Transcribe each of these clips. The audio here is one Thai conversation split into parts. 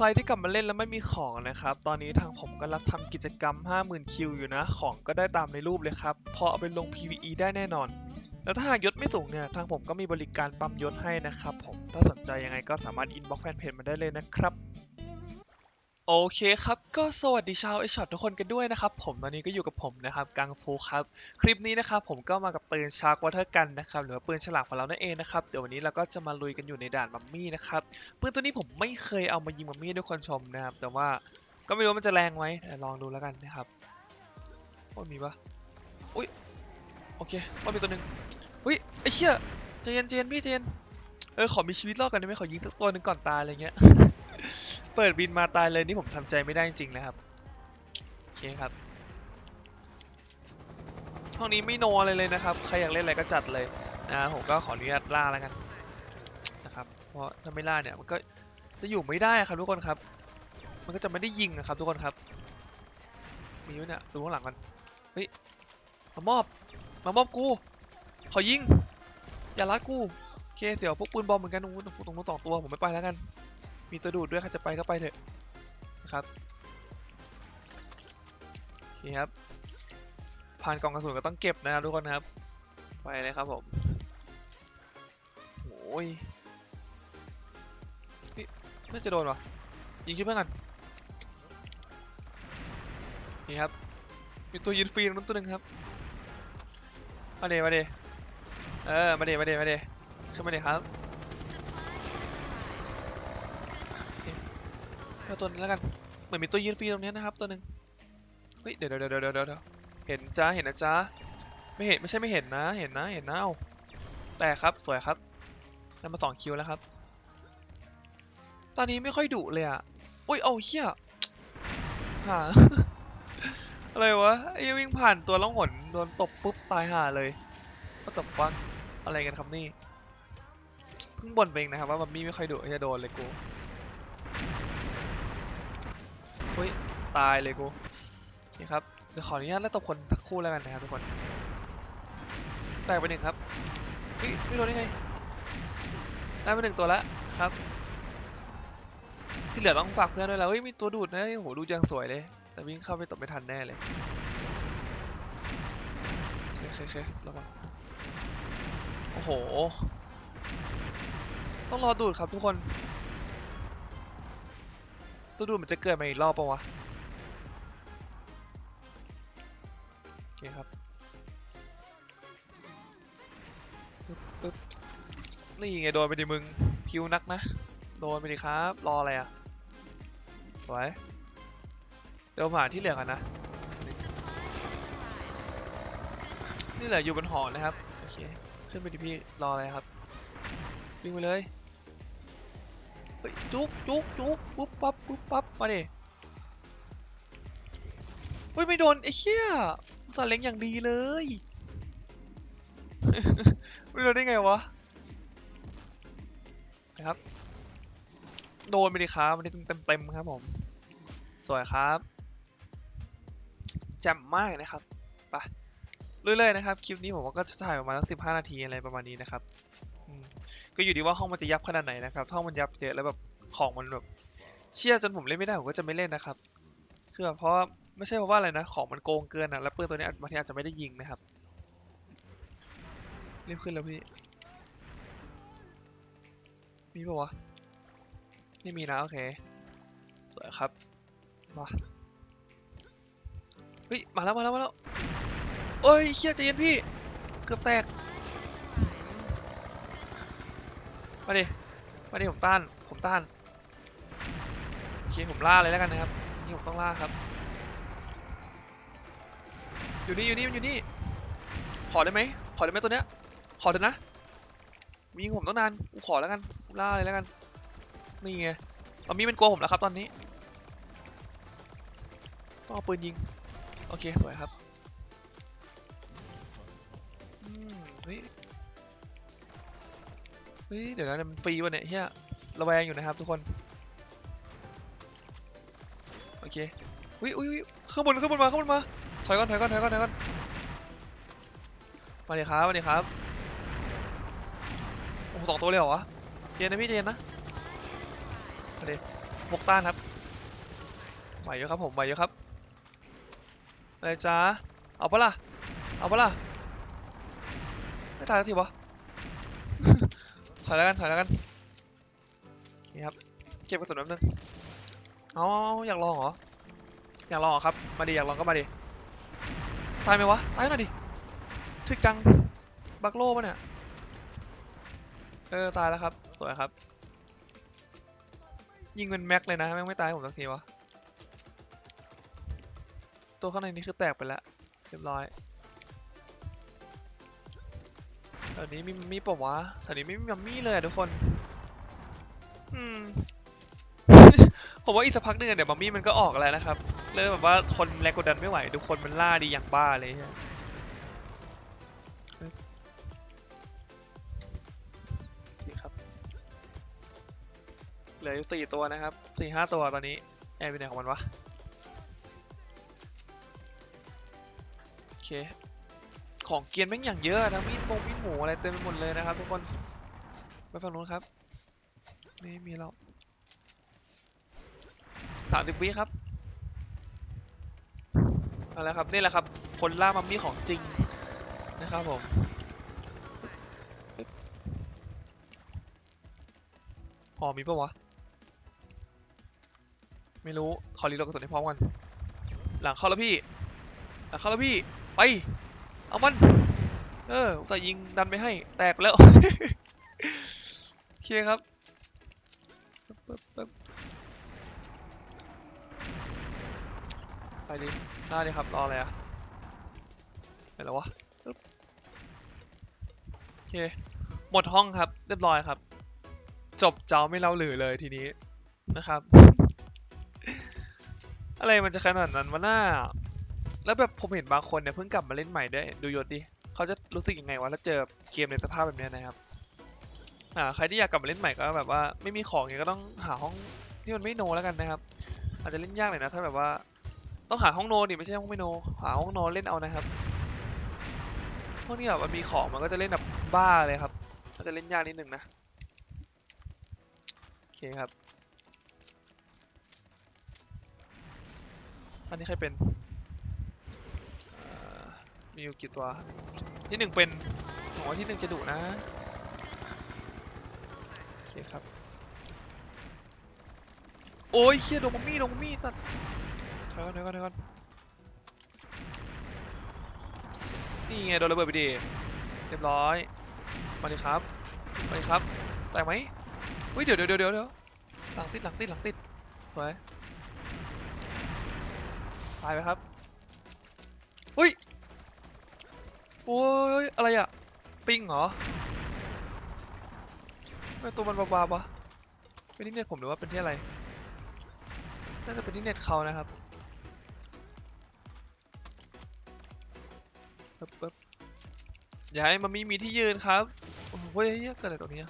ใครที่กลับมาเล่นแล้วไม่มีของนะครับ ตอนนี้ทางผมก็รับทำกิจกรรม 50,000 คิวอยู่นะ ของก็ได้ตามในรูปเลยครับ พอเอาไปลง PVE ได้แน่นอน แล้วถ้าหากยศไม่สูงเนี่ย ทางผมก็มีบริการปั๊มยศให้นะครับผม ถ้าสนใจยังไงก็สามารถอินบ็อกแฟนเพจมาได้เลยนะครับ โอเคครับก็สวัสดีชาวไอช็อตทุกคนกันด้วยนะครับผมตอนนี้ก็อยู่กับผมนะครับกังฟูครับคลิปนี้นะครับผมก็มากับปืนชาร์กวอเตอร์กันนะครับหรือว่าปืนฉลามของเรานั่นเองนะครับเดี๋ยววันนี้เราก็จะมาลุยกันอยู่ในด่านมัมมี่นะครับปืนตัวนี้ผมไม่เคยเอามายิงมัมมี่ด้วยคนชมนะครับแต่ว่าก็ไม่รู้มันจะแรงไหมแต่ลองดูแล้วกันนะครับว่ามีปะอุ้ยโอเคว่ามีตัวหนึ่งอุ้ยไอ้เชี่ยใจเย็นใจเย็นพี่ใจเย็นเออขอมีชีวิตรอดกันได้ไหมขอยิงสักตัวหนึ่งก่อนตายอะไรเงี้ย เปิดบินมาตายเลยนี่ผมทำใจไม่ได้จริงๆนะครับโอเคครับห้องนี้ไม่โนอะไรเลยนะครับ ใครอยากเล่นอะไรก็จัดเลยนะผมก็ขออนุญาตล่าแล้วกันนะครับ เพราะถ้าไม่ล่าเนี่ยมันก็จะอยู่ไม่ได้ครับทุกคนครับ มันก็จะไม่ได้ยิงนะครับ ทุกคนครับ มีไหมเนี่ยดูข้างหลังกันเฮ้ยมามอบ มามอบกู ขอยิง อย่ารัดกู โอเคเสี่ยวพวกปืนบอมเหมือนกันตรงนู้นตรงนู้นสองตัวผมไม่ไปแล้วกัน มีตัวดูดด้วยใครจะไปก็ไปเถอะนะครับโอเคครับ ผ่านกล่องกระสุนก็ต้องเก็บนะครับทุกคนครับ ไปเลยครับผมโอ้ยเฮ้ยน่าจะโดนวะยิงคิดเพื่อนกันนี่ครับ มีตัวยืนฟรีนั้นตัวหนึ่งครับ มาเดมาเดเออ มาเดมาเดมาเดขึ้นมาเดครับโอเค เอาตัวนี้แล้วกันเหมือนมีตัวยืนฟรีตรงนี้นะครับตัวหนึ่งเฮ้ยเดี๋ยวเดี๋ยวเดี๋ยวเดี๋ยวเดี๋ยวเห็นจ้าเห็นนะจ้าไม่เห็นไม่ใช่ไม่เห็นนะ เห็นนะเห็นนะเอาแต่ครับสวยครับได้มาสองคิวแล้วครับ ตอนนี้ไม่ค่อยดุเลยอะอุ้ยเอาเฮียหาอะไรวะไอ้วิ่งผ่านตัวล่องหนโดนตบปุ๊บตายห่าเลยก็ตบวักอะไรกันครับนี่เพิ่งบ่นไปเองนะครับว่ามันมี่ไม่ค่อยดุจะโดนเลยกูเฮ้ย ตายเลยกูนี่ครับ เดี๋ยวขออนุญาตไล่ตบคนสักคู่แล้วกันนะครับทุกคน แตกไปหนึ่งครับเฮ้ยไม่โดนได้ไงได้ไปหนึ่งตัวแล้วครับ ที่เหลือต้องฝากเพื่อนด้วยแล้วเฮ้ยมีตัวดูดนะโหดูยังสวยเลย แต่วิ่งเข้าไปตบไม่ทันแน่เลยเคเคโอเคระวังโอ้โห ต้องรอดูดครับทุกคน ตัวดูมันจะเกิดมาอีกรอบปะวะ โอเคครับปึ๊บนี่ไงโดนไปดิมึงพิวนักนะ โดนไปดิครับ รออะไรอะสวยเดี๋ยวผมหาที่เหลือกันนะ นี่เหลืออยู่บนหอนะครับ โอเค ขึ้นไปดิพี่ รออะไรครับ วิ่งไปเลย เฮ้ย จุกจุกจุก ปุ๊บปั๊บปุ๊บปั๊บมาดิเฮ้ยไม่โดนไอ้เชี่ยสาเล็งอย่างดีเลยไม่โดนได้ไงวะนะครับ โดนไปดิครับมันได้เต็มเต็มๆครับผม สวยครับแจ่มมากนะครับไปเรื่อยๆนะครับ คลิปนี้ผมก็จะถ่ายประมาณสักสิบห้านาทีอะไรประมาณนี้นะครับก็อยู่ที่ว่าห้องมันจะยับขนาดไหนนะครับถ้าห้องมันยับเยอะแล้วแบบของมันแบบ เชี่ยจนผมเล่นไม่ได้ผมก็จะไม่เล่นนะครับ คือแบบเพราะไม่ใช่เพราะว่าอะไรนะ ของมันโกงเกินอะแล้วปืนตัวนี้บางทีอาจจะไม่ได้ยิงนะครับรีบขึ้นแล้วพี่ มีปะวะ ไม่มีนะโอเคสวยครับมาเฮ้ย มาแล้วมาแล้วมาแล้วเอ้ยเชี่ยใจเย็นพี่ เกือบแตก มาดิ มาดิผมต้าน ผมต้าน เคผมล่าเลยแล้วกันนะครับ นี่ผมต้องล่าครับ อยู่นี่อยู่นี่มันอยู่นี่ ขอได้ไหม ขอได้ไหมตัวเนี้ย ขอเถอะนะ มียิงผมต้องนานกูขอแล้วกันกูล่าเลยแล้วกัน นี่ไงตอนนี้เป็นกลัวผมแล้วครับตอนนี้ ต้องเอาปืนยิง โอเคสวยครับอืมเฮ้ยเฮ้ยเดี๋ยวนะมันฟรีวะเนี่ยเฮียระแวงอยู่นะครับทุกคน เคอุ้ยอุ้ยอุ้ยข้างบนข้างบนมาข้างบนมาถอยก่อนถอยก่อนถอยก่อนถอยก่อนมาดิครับมาดิครับโอ้สองตัวเลยเหรอวะเจนนะพี่เจนนะมาดิพกต้านครับไหวอยู่ครับผมไหวอยู่ครับอะไรจ้าเอาปะล่ะเอาปะล่ะไม่ตายสักทีวะถอยแล้วกันถอยแล้วกันนี่ครับเก็บกระสุนแป๊บนึง เอาอยากลองเหรอ อยากลองครับ มาดิอยากลองก็มาดิ ตายไหมวะ ตายหน่อยดิถึกจัง บักโลปะเนี่ย เออ ตายแล้วครับ สวยครับ ยิงเป็นแม็กเลยนะแม่งไม่ตายผมสักทีวะ ตัวข้างในนี้คือแตกไปแล้ว เรียบร้อยแถวนี้มีมีปะวะแถวนี้ไม่มีมัมมี่เลยทุกคน อืม ผมว่าอีกสักพักหนึงเดี๋ยวมัมมี่มันก็ออกแล้วนะครับ เริ่มแบบว่าทนแรงกดดันไม่ไหวทุกคนมันล่าดีอย่างบ้าเลยเนี่ยนี่ครับเหลืออยู่สี่ตัวนะครับสี่ห้าตัวตอนนี้ แอร์ไปไหนของมันวะ โอเค ของเกียร์แม่งอย่างเยอะนะมีดมงมีดหมูอะไรเต็มไปหมดเลยนะครับทุกคน ไปฝั่งนู้นครับ ไม่มีแล้ว สามสิบวิครับเอาละครับนี่แหละครับ คนล่ามัมมี่ของจริงนะครับผมหอมีปะวะ ไม่รู้ ขอรีโหลดกระสุนให้พร้อมกัน หลังเข้าแล้วพี่ หลังเข้าแล้วพี่ ไป เอามัน เออใส่ยิงดันไปให้ แตกแล้ว โอเคครับปึ๊บปึ๊บปึ๊บ ไปดิหน้าดิครับ รออะไรอะไหนแล้ววะปึ๊บโอเค หมดห้องครับ เรียบร้อยครับ จบเจ้าไม่เล่าหรือเลยทีนี้นะครับ อะไรมันจะขนาดนั้นวะหน้า แล้วแบบผมเห็นบางคนเนี่ยเพิ่งกลับมาเล่นใหม่ด้วย ดูยศดิ เขาจะรู้สึกยังไงวะถ้าเจอเกมในสภาพแบบเนี้ยนะครับ อ่า ใครที่อยากกลับมาเล่นใหม่ก็แบบว่าไม่มีของเงี้ยก็ต้องหาห้องที่มันไม่โนแล้วกันนะครับ อาจจะเล่นยากหน่อยนะถ้าแบบว่า ต้องหาห้องโนดิไม่ใช่ห้องไม่โน หาห้องโนเล่นเอานะครับพวกนี้แบบมันมีของมันก็จะเล่นแบบบ้าเลยครับ ก็จะเล่นยากนิดนึงนะโอเคครับอันนี้ใครเป็นมีอยู่กี่ตัว ที่หนึ่งเป็นผมว่าที่หนึ่งจะดุนะโอเคครับ โอ้ยเฮียโดนมัมมี่โดนมัมมี่สัตว์ ดี๋ยวก่อนเดี๋ยวก่อนเดี๋ยวก่อนนี่ไงโดนระเบิดไปดิเรียบร้อย มาดิครับ มาดิครับ แตกไหมเฮ้ยเดี๋ยวเดี๋ยวเดี๋ยวเดี๋ยวหลังติดหลังติดหลังติด สวย ตายไหมครับเฮ้ย โอ้ย อะไรอะปิงเหรอไมตัวมันบาบๆปะเป็นที่เน็ตผมหรือว่าเป็นที่อะไร น่าจะเป็นที่เน็ตเขานะครับ ปึ๊บปึ๊บอย่าให้มันมีมีที่ยืนครับ โอ้โหเฮ้ยเกิดอะไรตรงนี้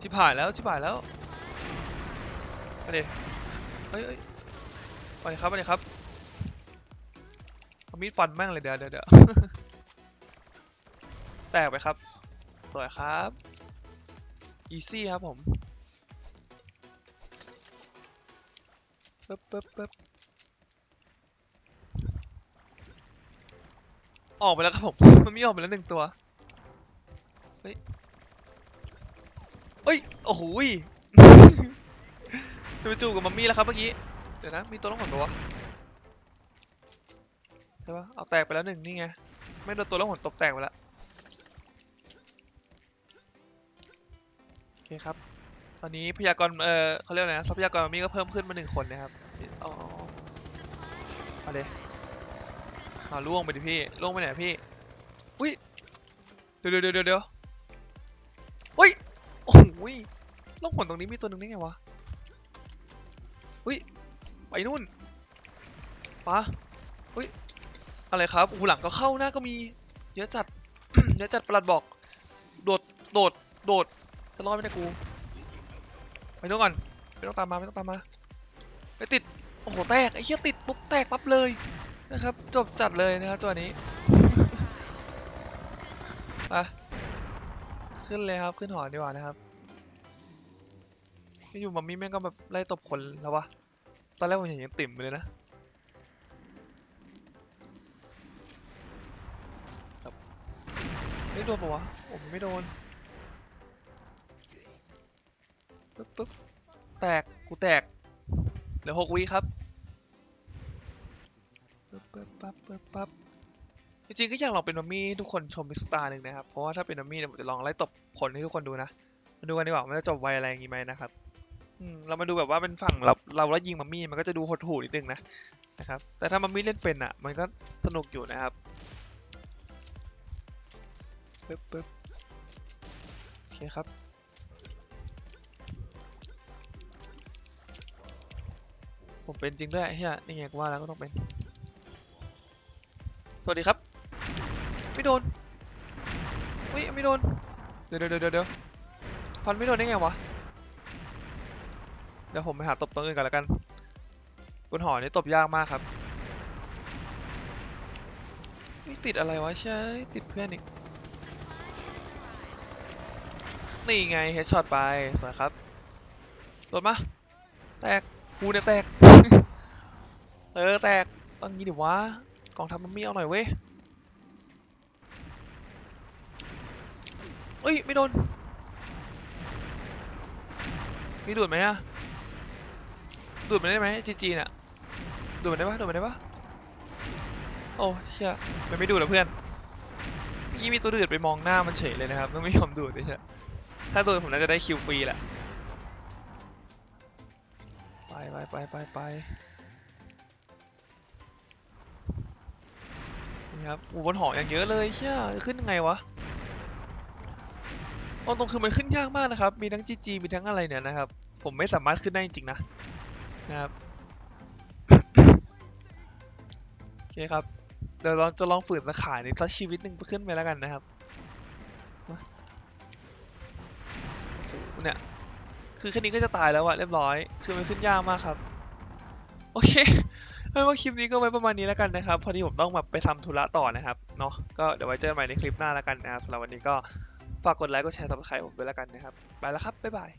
ชิบหายแล้วชิบหายแล้วมาดิเฮ้ยเฮ้ยมาดิครับมาดิครับเอามีดฟันแม่งเลยเดี๋ยวเดี๋ยวแตกไปครับ สวยครับ อีซี่ครับผมปึ๊บปึ๊บปึ๊บ ออกไปแล้วครับผม มันม่ออกไปแล้วหนึ่งตัว เฮ้ย เฮ้ย โอ้โหจะไปจูบกับมัมมี่แล้วครับเมื่อกี้ เดี๋ยวนะ มีตัวล่องหนตัวใช่ปะเอาแตกไปแล้วหนึ่งนี่ไง ไม่โดนตัวล่องหนตบแตกไปแล้ว โอเคครับ ตอนนี้พยากรเออเขาเรียกอะไรนะทรัพยากรมัมมี่ก็เพิ่มขึ้นมาหนึ่งคนนะครับ อ๋อมาเลย มาล่วงไปดิพี่ล่วงไปไหนอะพี่ อุ้ย เดี๋ยวเดี๋ยวเดี๋ยวเดี๋ยวอุ้ย โอ้โหยล่องหนตรงนี้มีตัวหนึ่งได้ไงวะ อุ้ย ไปนู่นปะอุ้ย อะไรครับโอ้โหหลังก็เข้าหน้าก็มี เยอะจัด เยอะจัดประหลัดบอก โดด โดด โดด จะรอดไหมเนี่ยกู ไปนู่นก่อน ไม่ต้องตามมา ไม่ต้องตามมา ไปติด โอ้โห แตก ไอ้เหี้ยติดปุ๊บแตกปั๊บเลย นะครับจบจัดเลยนะครับตัวนี้ไปขึ้นเลยครับขึ้นหอดีกว่านะครับไม่อยู่มัมมี่แม่งก็แบบไล่ตบคนแล้ววะตอนแรกผมเห็นยังติ่มเลยนะแบบเฮ้ยโดนปะวะผมไม่โดนปึ๊บปึ๊บแตกกูแตกเหลือหกวิครับ ปึ๊บปึ๊บปั๊บปึ๊บปั๊บจริงๆก็อยากลองเป็นมัมมี่ให้ทุกคนชมเป็นสไตล์หนึ่งนะครับ เพราะว่าถ้าเป็นมัมมี่เนี่ยผมจะลองไล่ตบคนให้ทุกคนดูนะ มาดูกันดีกว่ามันจะจบไวอะไรอย่างงี้ไหมนะครับเรามาดูแบบว่าเป็นฝั่งเราเราแล้วยิงมัมมี่มันก็จะดูหดหู่นิดนึงนะนะครับ แต่ถ้ามัมมี่เล่นเป็นอะ มันก็สนุกอยู่นะครับปึ๊บปึ๊บโอเคครับผมเป็นจริงด้วยเฮียนี่ไงว่าแล้วก็ต้องเป็น สวัสดีครับ ไม่โดนอุ้ยไม่โดน เดี๋ยวเดี๋ยวเดี๋ยวเดี๋ยวฟันไม่โดนได้ไงวะ เดี๋ยวผมไปหาตบตัวอื่นกันแล้วกันบนหอนี่ตบยากมากครับนี่ติดอะไรวะใช่ ติดเพื่อนอีก นี่ไงเฮดช็อตไปสวยครับโดนมาแตกกูเนี่ยแตก เออ แตกต้องงี้ดิวะ กองทัพมันมีเอาหน่อยเว้ยเอ้ย ไม่โดน มีดูดไหมอะดูดมันได้ไหมจีจีเนี่ยดูดมันได้ปะดูดมันได้ปะโอ้เชี่ยมันไม่ดูดแล้วเพื่อนเมื่อกี้มีตัวดูดไปมองหน้ามันเฉยเลยนะครับมันไม่ยอมดูดเลยใช่ถ้าดูดผมน่าจะได้คิวฟรีแหละไปไปไปไปไป ครับอูบนหออย่างเยอะเลยเชี่ยขึ้นยังไงวะตรงตรงคือมันขึ้นยากมากนะครับ มีทั้ง GG มีทั้งอะไรเนี่ยนะครับ ผมไม่สามารถขึ้นได้จริงๆนะนะครับโอเคครับ เดี๋ยวเราจะลองฝืนสาขาในสักชีวิตหนึ่งขึ้นไปแล้วกันนะครับเนี่ย คือแค่นี้ก็จะตายแล้วอะเรียบร้อย คือมันขึ้นยากมากครับ โอเค เอาว่าคลิปนี้ก็ไว้ประมาณนี้แล้วกันนะครับ พอดีผมต้องแบบไปทำธุระต่อนะครับ เนาะก็เดี๋ยวไว้เจอกันใหม่ในคลิปหน้าแล้วกันนะครับสำหรับวันนี้ก็ฝากกดไลค์กดแชร์ subscribe ผมด้วยแล้วกันนะครับ ไปแล้วครับ บ๊ายบาย